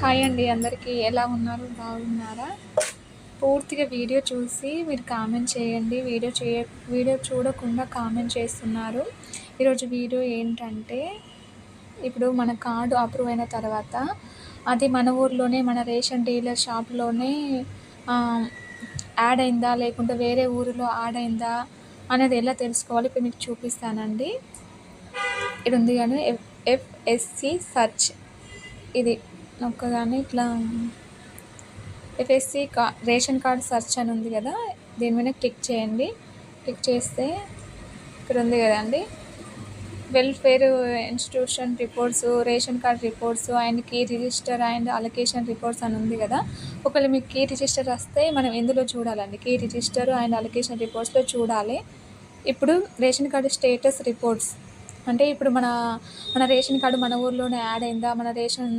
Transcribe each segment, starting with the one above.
Hi అండి అందరికీ. ఎలా ఉన్నారు? బాగున్నారా? పూర్తిగా వీడియో చూసి మీరు కామెంట్ చేయండి. వీడియో చేయ వీడియో చూడకుండా కామెంట్ చేస్తున్నారు. ఈరోజు వీడియో ఏంటంటే ఇప్పుడు మన కార్డు అప్రూవ్ అయిన తర్వాత అది మన ఊర్లోనే మన రేషన్ డీలర్ షాప్లోనే యాడ్ అయిందా? లేకుంటే వేరే ఊరిలో యాడ్ అయిందా? అనేది ఎలా తెలుసుకోవాలి? ఇప్పుడు మీకు చూపిస్తానండి. ఇది ఉంది కానీ ఎఫ్ ఎఫ్ఎస్సి సర్చ్ ఇది నొక్కగానే ఇట్లా ఎఫ్ఎస్సి కా రేషన్ కార్డ్ సెర్చ్ అని ఉంది కదా దీని మీద క్లిక్ చేయండి. క్లిక్ చేస్తే ఇక్కడ ఉంది కదండి welfare institution reports ration card reports and key register and allocation reports అని ఉంది కదా. ఒకవేళ మీకు కీ రిజిస్టర్ వస్తే మనం ఎందులో చూడాలండి. కీ రిజిస్టర్ అండ్ అలొకేషన్ రిపోర్ట్స్లో చూడాలి. ఇప్పుడు రేషన్ కార్డు స్టేటస్ రిపోర్ట్స్ అంటే ఇప్పుడు మన మన రేషన్ కార్డు మన ఊర్లోనే యాడ్ అయిందా? మన రేషన్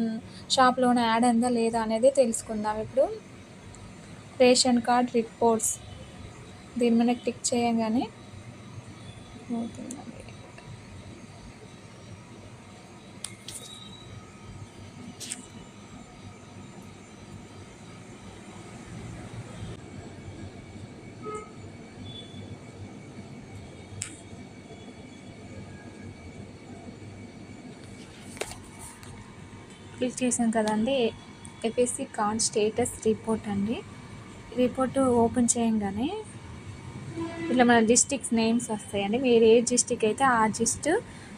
షాప్లోనే యాడ్ అయిందా? లేదా అనేది తెలుసుకుందాం ఇప్పుడు. Ration card reports. దీని మీద క్లిక్ చేయగానే. అవుతుందండి క్లిక్ చేసాం కదండి. ఎఫ్ఎస్సి కార్డ్ స్టేటస్ రిపోర్ట్ అండి. రిపోర్ట్ ఓపెన్ చేయంగానే ఇట్లా మన డిస్టిక్స్ నేమ్స్ వస్తాయండి. మీరు ఏ డిస్టిక్ అయితే ఆ డిస్ట్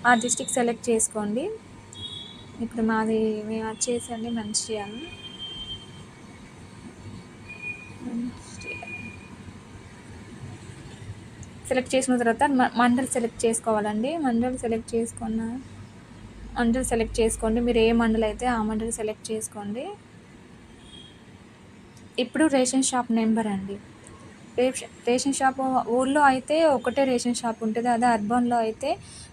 ఆ డిస్టిక్ సెలెక్ట్ చేసుకోండి. ఇప్పుడు మాది మేము వచ్చేసండి మంచిర్యాల. సెలెక్ట్ చేసిన తర్వాత మండల్ సెలెక్ట్ చేసుకోవాలండి. మండల్ సెలెక్ట్ చేసుకున్న మండలి సెలెక్ట్ చేసుకోండి. మీరు ఏ మండలి అయితే ఆ మండలి సెలెక్ట్ చేసుకోండి. ఇప్పుడు రేషన్ షాప్ నెంబర్ అండి. రేషన్ షాప్ ఊళ్ళో అయితే ఒకటే రేషన్ షాప్ ఉంటుంది. అదే అర్బన్లో అయితే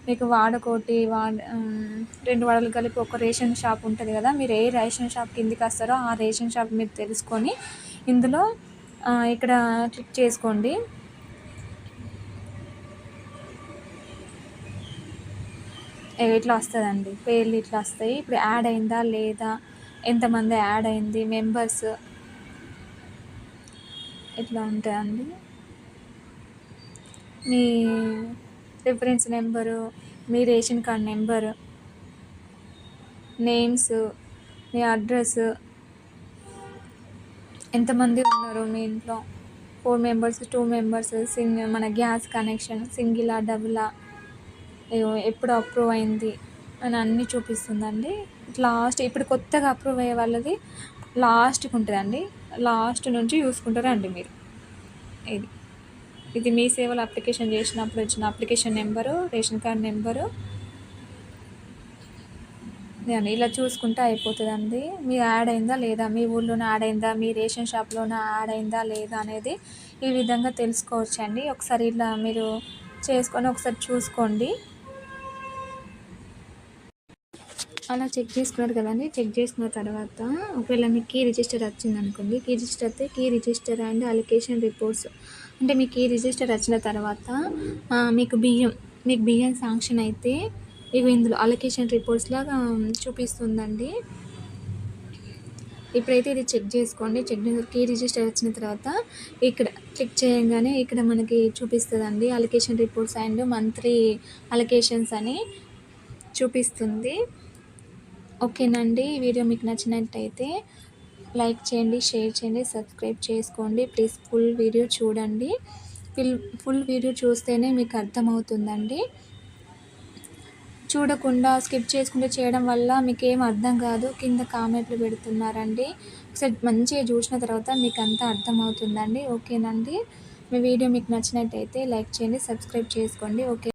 మీకు వాడకోటి వాడ రెండు వాడలు కలిపి ఒక రేషన్ షాప్ ఉంటుంది కదా. మీరు ఏ రేషన్ షాప్ కిందికి వస్తారో ఆ రేషన్ షాప్ మీరు తెలుసుకొని ఇందులో ఇక్కడ క్లిక్ చేసుకోండి. ఇట్లా వస్తుందండి. పేర్లు ఇట్లా వస్తాయి. ఇప్పుడు యాడ్ అయిందా? లేదా? ఎంతమంది యాడ్ అయింది? మెంబర్స్ ఇట్లా ఉంటాయండి. మీ రిఫరెన్స్ నెంబరు మీ రేషన్ కార్డ్ నెంబరు నేమ్స్ మీ అడ్రస్ ఎంతమంది ఉన్నారు మీ ఇంట్లో? ఫోర్ మెంబర్స్ టూ మెంబర్స్ సింగ్ మన గ్యాస్ కనెక్షన్ సింగిలా డబులా ఎప్పుడు అప్రూవ్ అయింది అని అన్నీ చూపిస్తుందండి. లాస్ట్ ఇప్పుడు కొత్తగా అప్రూవ్ అయ్యే వాళ్ళది లాస్ట్కి ఉంటుందండి. లాస్ట్ నుంచి చూసుకుంటారండి మీరు. ఇది. ఇది మీ సేవలు అప్లికేషన్ చేసినప్పుడు వచ్చిన application number ration card number ఇలా చూసుకుంటే అయిపోతుందండి. మీ యాడ్ అయిందా లేదా? మీ ఊళ్ళోనే యాడ్ అయిందా? మీ రేషన్ షాప్లోనే యాడ్ అయిందా లేదా అనేది ఈ విధంగా తెలుసుకోవచ్చండి. ఒకసారి ఇలా మీరు చేసుకొని ఒకసారి చూసుకోండి. అలా చెక్ చేసుకున్నారు కదండి. చెక్ చేసుకున్న తర్వాత ఒకవేళ మీకు కీ రిజిస్టర్ వచ్చింది అనుకోండి కీ రిజిస్టర్ అయితే key register and allocation reports అంటే మీకు కీ రిజిస్టర్ వచ్చిన తర్వాత మీకు బియ్యం మీకు బియ్యం శాంక్షన్ అయితే ఇవి ఇందులో అలొకేషన్ రిపోర్ట్స్ లాగా చూపిస్తుందండి. ఇప్పుడైతే ఇది చెక్ చేసుకోండి. చెక్ కీ రిజిస్టర్ వచ్చిన తర్వాత ఇక్కడ క్లిక్ చేయగానే ఇక్కడ మనకి చూపిస్తుందండి allocation reports and monthly allocations అని చూపిస్తుంది. ఓకేనండి. ఈ వీడియో మీకు నచ్చినట్టయితే లైక్ చేయండి షేర్ చేయండి సబ్స్క్రైబ్ చేసుకోండి. ప్లీజ్ ఫుల్ వీడియో చూడండి. ఫుల్ ఫుల్ వీడియో చూస్తేనే మీకు అర్థమవుతుందండి. చూడకుండా స్కిప్ చేసుకుంటూ చేయడం వల్ల మీకు ఏం అర్థం కాదు. కింద కామెంట్లు పెడుతున్నారండి. ఒకసారి మంచిగా చూసిన తర్వాత మీకు అంతా అర్థమవుతుందండి. ఓకేనండి. మీ వీడియో మీకు నచ్చినట్టయితే లైక్ చేయండి సబ్స్క్రైబ్ చేసుకోండి. ఓకే